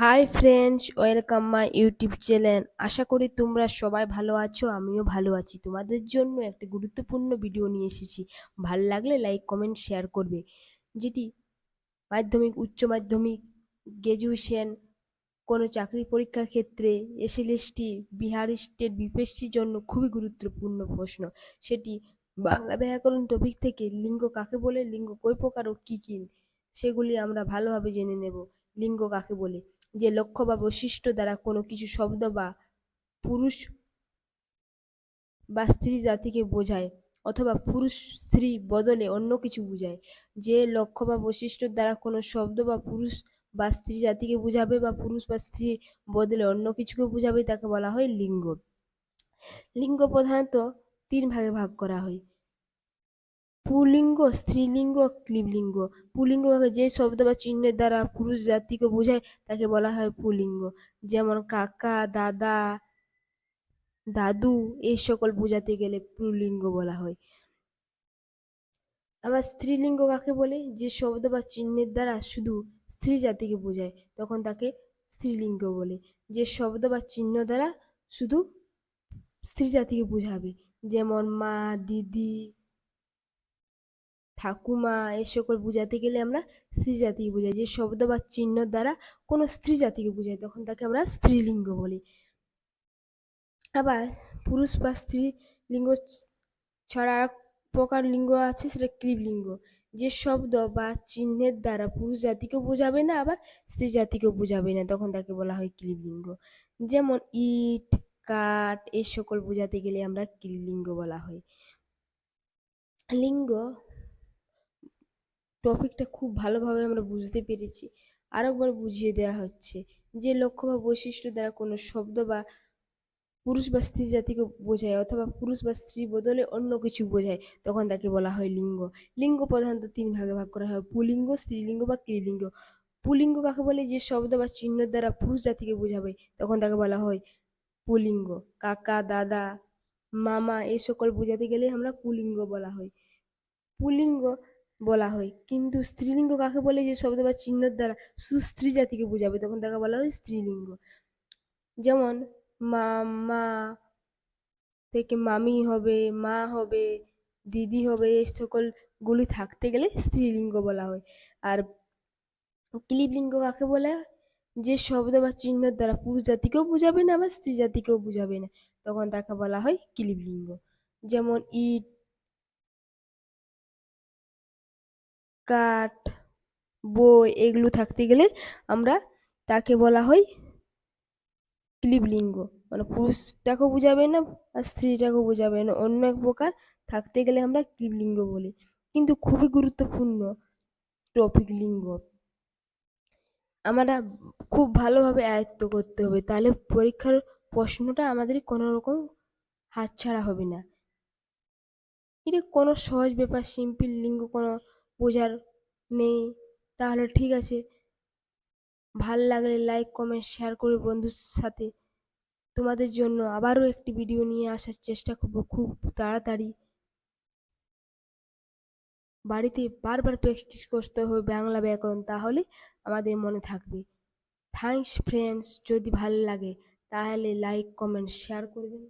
Hi friends welcome my YouTube channel আশা করি তোমরা সবাই ভালো আছো, আমিও ভালো আছি। তোমাদের জন্য একটা গুরুত্বপূর্ণ ভিডিও নিয়ে এসেছি। ভালো লাগলে লাইক কমেন্ট শেয়ার করবে। যেটি মাধ্যমিক, উচ্চ মাধ্যমিক গ্র্যাজুয়েশন কোনো চাকরি পরীক্ষার ক্ষেত্রে এসএলএসটি বিহার স্টেট বিপিএসটির জন্য খুবই গুরুত্বপূর্ণ প্রশ্ন। সেটি বাংলা ব্যাকরণ টপিক থেকে লিঙ্গ কাকে বলে, লিঙ্গ কই প্রকার ও কী কী, সেগুলি আমরা ভালোভাবে জেনে নেব। লিঙ্গ কাকে বলে? যে লক্ষ্য বা বৈশিষ্ট্য দ্বারা কোনো কিছু শব্দ বা পুরুষ বা স্ত্রী জাতিকে বোঝায় অথবা পুরুষ স্ত্রী বদলে অন্য কিছু বোঝায়। যে লক্ষ্য বা বৈশিষ্ট্য দ্বারা কোনো শব্দ বা পুরুষ বা স্ত্রী জাতিকে বোঝাবে বা পুরুষ বা স্ত্রী বদলে অন্য কিছুকে বোঝাবে, তাকে বলা হয় লিঙ্গ। লিঙ্গ প্রধানত তিন ভাগে ভাগ করা হয়। পুলিঙ্গ, স্ত্রীলিঙ্গ, ক্লিবলিঙ্গ। পুলিঙ্গ যে শব্দ বা চিহ্নের দ্বারা পুরুষ জাতিকে বোঝায়, তাকে বলা হয় পুলিঙ্গ। যেমন কাকা, দাদা, দাদু এই সকল বোঝাতে গেলে পুলিঙ্গ বলা হয়। আবার স্ত্রীলিঙ্গ কাকে বলে? যে শব্দ বা চিহ্নের দ্বারা শুধু স্ত্রী জাতিকে বোঝায়, তখন তাকে স্ত্রীলিঙ্গ বলে। যে শব্দ বা চিহ্ন দ্বারা শুধু স্ত্রী জাতিকে বোঝাবে, যেমন মা, দিদি ঠাকুমা এ সকল বোঝাতে গেলে আমরা স্ত্রী জাতিকে বোঝাই। যে শব্দ বা চিহ্ন দ্বারা কোনো স্ত্রী জাতিকে বোঝাই, তখন তাকে আমরা স্ত্রীলিঙ্গ বলি। আবার পুরুষ বা স্ত্রী লিঙ্গ ছাড়া আর প্রকার লিঙ্গ আছে, সেটা ক্লিবলিঙ্গ যে শব্দ বা চিহ্নের দ্বারা পুরুষ জাতিকেও বোঝাবে না, আবার স্ত্রী জাতিকেও বোঝাবে না, তখন তাকে বলা হয় ক্লিবলিঙ্গ যেমন ইট, কাঠ, এ সকল বোঝাতে গেলে আমরা ক্লিবলিঙ্গ বলা হয়। লিঙ্গ টপিকটা খুব ভালোভাবে আমরা বুঝতে পেরেছি। আরেকবার বুঝিয়ে দেওয়া হচ্ছে যে লক্ষ্য বা বৈশিষ্ট্য দ্বারা কোনো শব্দ বা পুরুষ বা স্ত্রী জাতিকে বোঝায় অথবা পুরুষ বা স্ত্রী বদলে অন্য কিছু বোঝায়, তখন তাকে বলা হয় লিঙ্গ। লিঙ্গ প্রধানত তিন ভাগে ভাগ করা হয়, পুলিঙ্গ, স্ত্রীলিঙ্গ বা ক্রিলিঙ্গ পুলিঙ্গ কাকে বলে? যে শব্দ বা চিহ্নের দ্বারা পুরুষ জাতিকে বোঝাবে, তখন তাকে বলা হয় পুলিঙ্গ। কাকা, দাদা, মামা এই সকল বোঝাতে গেলে আমরা পুলিঙ্গ বলা হয়। পুলিঙ্গ বলা হয়। কিন্তু স্ত্রীলিঙ্গ কাকে বলে? যে শব্দ বা চিহ্নের দ্বারা শুধু স্ত্রী জাতিকে বোঝাবে, তখন তাকে বলা হয় স্ত্রীলিঙ্গ। যেমন মামা থেকে মামি হবে, মা হবে, দিদি হবে, এই সকলগুলি থাকতে গেলে স্ত্রীলিঙ্গ বলা হয়। আর ক্লিবলিঙ্গ কাকে বলে? যে শব্দ বা চিহ্নের দ্বারা পুরুষ জাতিকেও বোঝাবে না বা স্ত্রী জাতিকেও বোঝাবে না, তখন তাকে বলা হয় ক্লিবলিঙ্গ যেমন, ইট কাঠ, বই এগুলো থাকতে গেলে আমরা তাকে বলা হয় ক্লিবলিঙ্গ মানে পুরুষটাকেও বোঝাবে না আর স্ত্রীটাকেও বোঝাবে না। অন্য এক প্রকার থাকতে গেলে আমরা ক্লিবলিঙ্গ বলি। কিন্তু খুবই গুরুত্বপূর্ণ টপিক লিঙ্গ। আমরা খুব ভালোভাবে আয়ত্ত করতে হবে। তাহলে পরীক্ষার প্রশ্নটা আমাদের কোনো রকম হাতছাড়া হবে না। এটা কোনো সহজ ব্যাপার সিম্পল লিঙ্গ কোনো বোঝার নেই। তাহলে ঠিক আছে। ভালো লাগলে লাইক কমেন্ট শেয়ার করে বন্ধুর সাথে। তোমাদের জন্য আবারও একটি ভিডিও নিয়ে আসার চেষ্টা করব খুব তাড়াতাড়ি। বাড়িতে বারবার প্র্যাকটিস করতে হবে বাংলা ব্যাকরণ, তাহলে আমাদের মনে থাকবে। থ্যাংকস ফ্রেন্ডস যদি ভালো লাগে, তাহলে লাইক কমেন্ট শেয়ার করবেন।